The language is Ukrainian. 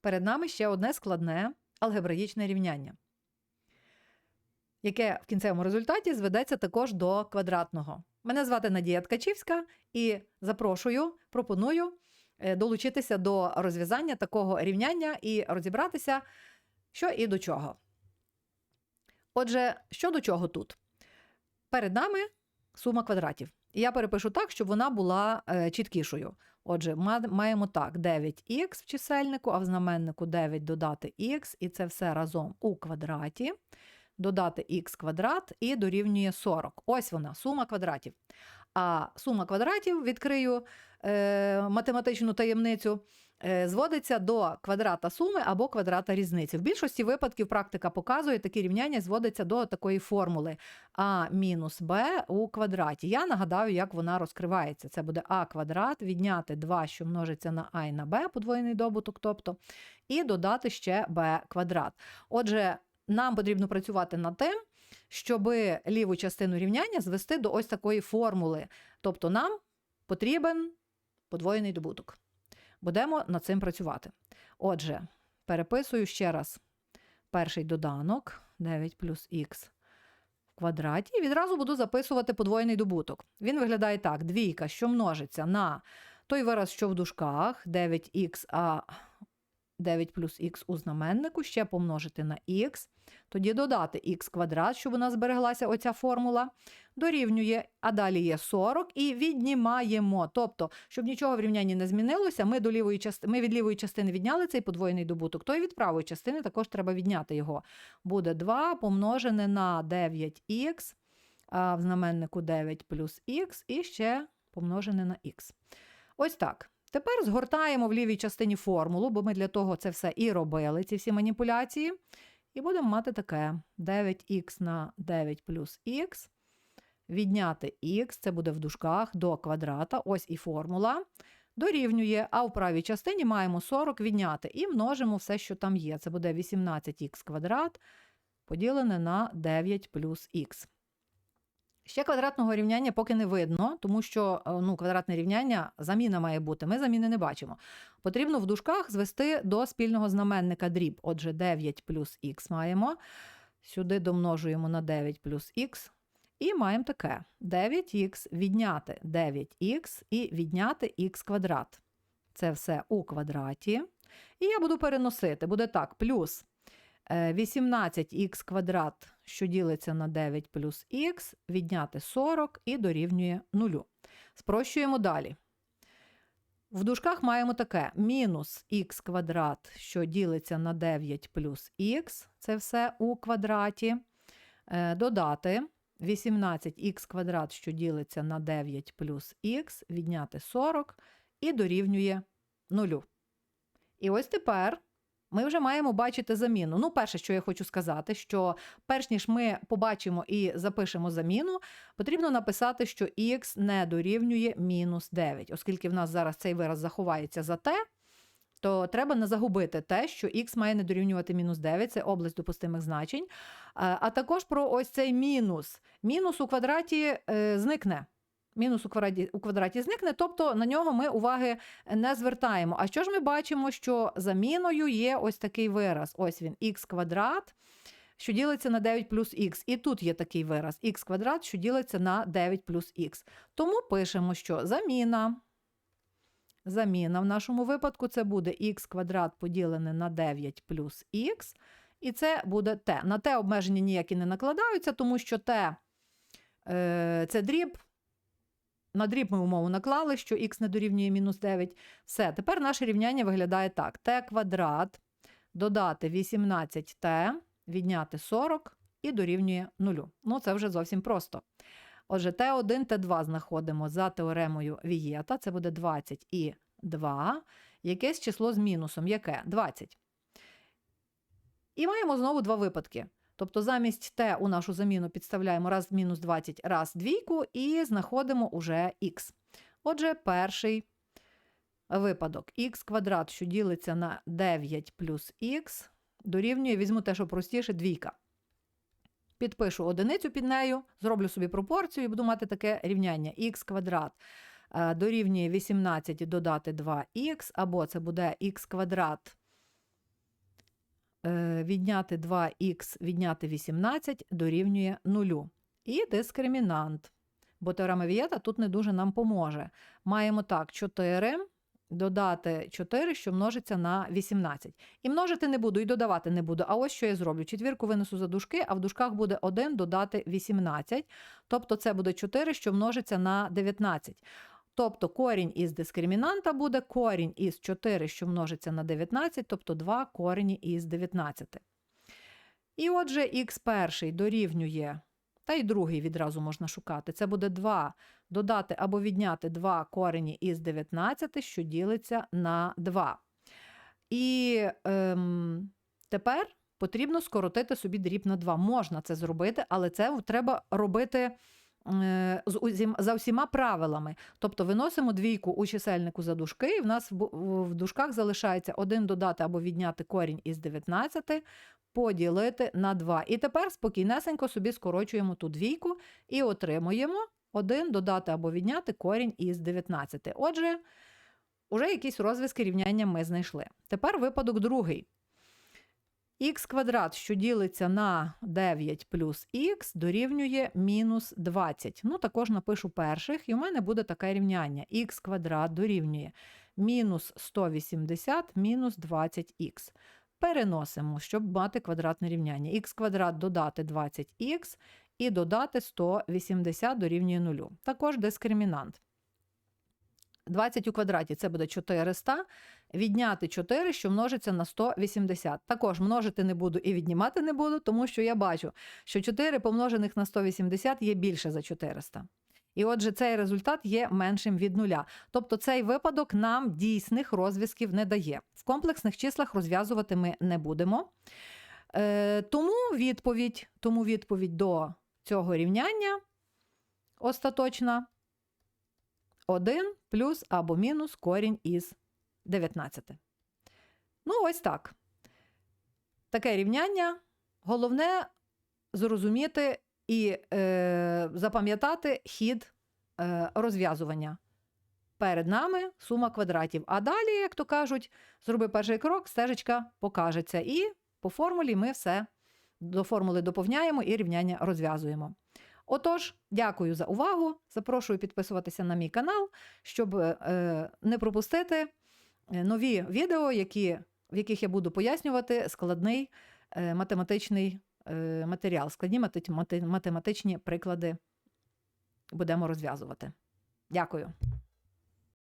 перед нами ще одне складне алгебраїчне рівняння, яке в кінцевому результаті зведеться також до квадратного. Мене звати Надія Ткачівська і запрошую, пропоную е, долучитися до розв'язання такого рівняння і розібратися, що і до чого. Отже, що до чого тут? Перед нами сума квадратів. Я перепишу так, щоб вона була е, чіткішою. Отже, ма- маємо так: 9х в чисельнику, а в знаменнику 9 додати х, і це все разом у квадраті. Додати х квадрат і дорівнює 40. Ось вона, сума квадратів. А сума квадратів, відкрию е, математичну таємницю, зводиться до квадрата суми або квадрата різниці. В більшості випадків практика показує, такі рівняння зводиться до такої формули а мінус b у квадраті. Я нагадаю, як вона розкривається. Це буде а квадрат, відняти 2, що множиться на а і на b, подвоєний добуток, тобто, і додати ще b квадрат. Отже, нам потрібно працювати над тим, щоб ліву частину рівняння звести до ось такої формули. Тобто нам потрібен подвоєний добуток. Будемо над цим працювати. Отже, переписую ще раз перший доданок 9 плюс х в квадраті, і відразу буду записувати подвоєний добуток. Він виглядає так: двійка, що множиться на той вираз, що в дужках, 9х, а 9 плюс х у знаменнику, ще помножити на х, тоді додати х квадрат, щоб у нас збереглася оця формула, дорівнює, а далі є 40 і віднімаємо. Тобто, щоб нічого в рівнянні не змінилося, ми, до лівої частини, ми від лівої частини відняли цей подвоєний добуток, то і від правої частини також треба відняти його. Буде 2 помножене на 9х, а в знаменнику 9 плюс х, і ще помножене на х. Ось так. Тепер згортаємо в лівій частині формулу, бо ми для того це все і робили, ці всі маніпуляції. І будемо мати таке: 9х на 9 плюс х. Відняти х, це буде в дужках до квадрата, ось і формула. Дорівнює, а в правій частині маємо 40 відняти і множимо все, що там є. Це буде 18х квадрат поділене на 9 плюс х. Ще квадратного рівняння поки не видно, тому що е, ну, квадратне рівняння заміна має бути. Ми заміни не бачимо. Потрібно в дужках звести до спільного знаменника дріб. Отже, 9 плюс х маємо. Сюди домножуємо на 9 плюс х. І маємо таке: 9х відняти 9х і відняти х квадрат. Це все у квадраті. І я буду переносити. Буде так: плюс 18х квадрат, що ділиться на 9 плюс х, відняти 40 і дорівнює 0. Спрощуємо далі. В дужках маємо таке: мінус х квадрат, що ділиться на 9 плюс х, це все у квадраті. Е, Додати 18х квадрат, що ділиться на 9 плюс х, відняти 40 і дорівнює 0. І ось тепер ми вже маємо бачити заміну. Ну, перше, що я хочу сказати, що перш ніж ми побачимо і запишемо заміну, потрібно написати, що х не дорівнює мінус 9. Оскільки в нас зараз цей вираз заховається за t, то треба не загубити те, що х має не дорівнювати мінус 9, це область допустимих значень. А а також про ось цей мінус. Мінус у квадраті е, зникне. Мінус у квадраті, у квадраті зникне, тобто на нього ми уваги не звертаємо. А що ж ми бачимо, що заміною є ось такий вираз. Ось він, х квадрат, що ділиться на 9 плюс х. І тут є такий вираз х квадрат, що ділиться на 9 плюс х. Тому пишемо, що заміна. Заміна в нашому випадку це буде х квадрат поділене на 9 плюс х, і це буде t. На t обмеження ніякі не накладаються, тому що t е, це дріб. На дріб ми умову наклали, що х не дорівнює мінус 9. Все, тепер наше рівняння виглядає так: t квадрат додати 18t, відняти 40 і дорівнює 0. Ну, це вже зовсім просто. Отже, t1, t2 знаходимо за теоремою Вієта, це буде 20 і 2, якесь число з мінусом, яке? 20. І маємо знову два випадки. Тобто замість t у нашу заміну підставляємо раз мінус 20, раз двійку і знаходимо уже х. Отже, перший випадок х квадрат, що ділиться на 9 плюс х, дорівнює, візьму те, що простіше, двійка. Підпишу одиницю під нею, зроблю собі пропорцію і буду мати таке рівняння х квадрат е, дорівнює 18 додати 2х, або це буде х квадрат відняти 2х відняти 18 дорівнює 0. І дискримінант. Бо теорема Вієта тут не дуже нам поможе. Маємо так: 4 додати 4, що множиться на 18. І множити не буду, і додавати не буду. А ось що я зроблю: четвірку винесу за дужки, а в дужках буде 1 додати 18. Тобто це буде 4, що множиться на 19. Тобто корінь із дискримінанта буде корінь із 4, що множиться на 19, тобто 2 корені із 19. І отже, х перший дорівнює, та й другий відразу можна шукати. Це буде 2 додати або відняти 2 корені із 19, що ділиться на 2. І ем, тепер потрібно скоротити собі дріб на 2. Можна це зробити, але це треба робити за всіма правилами. Тобто виносимо двійку у чисельнику за дужки, і в нас в, дужках залишається 1 додати або відняти корінь із 19, поділити на 2. І тепер спокійнесенько собі скорочуємо ту двійку і отримуємо 1 додати або відняти корінь із 19. Отже, уже якісь розв'язки рівняння ми знайшли. Тепер випадок другий. Х квадрат, що ділиться на 9 плюс х, дорівнює мінус 20. Ну, також напишу перших, і у мене буде таке рівняння. х квадрат дорівнює мінус 180 мінус 20х. Переносимо, щоб мати квадратне рівняння. х квадрат додати 20х і додати 180 дорівнює 0. Також дискримінант. 20 у квадраті це буде 400, відняти 4, що множиться на 180. Також множити не буду і віднімати не буду, тому що я бачу, що 4 помножених на 180 є більше за 400. І отже, цей результат є меншим від нуля. Тобто цей випадок нам дійсних розв'язків не дає. В комплексних числах розв'язувати ми не будемо. Е, тому, відповідь, тому відповідь до цього рівняння остаточна 1 плюс або мінус корінь із 19. Ну, ось так. Таке рівняння. Головне зрозуміти і е, запам'ятати хід е, розв'язування. Перед нами сума квадратів. А далі, як то кажуть, зроби перший крок, стежечка покажеться. І по формулі ми все до формули доповняємо і рівняння розв'язуємо. Отож, дякую за увагу. Запрошую підписуватися на мій канал, щоб е, не пропустити е, нові відео, які, в яких я буду пояснювати складний е, математичний матеріал, складні мати- мати- математичні приклади будемо розв'язувати. Дякую.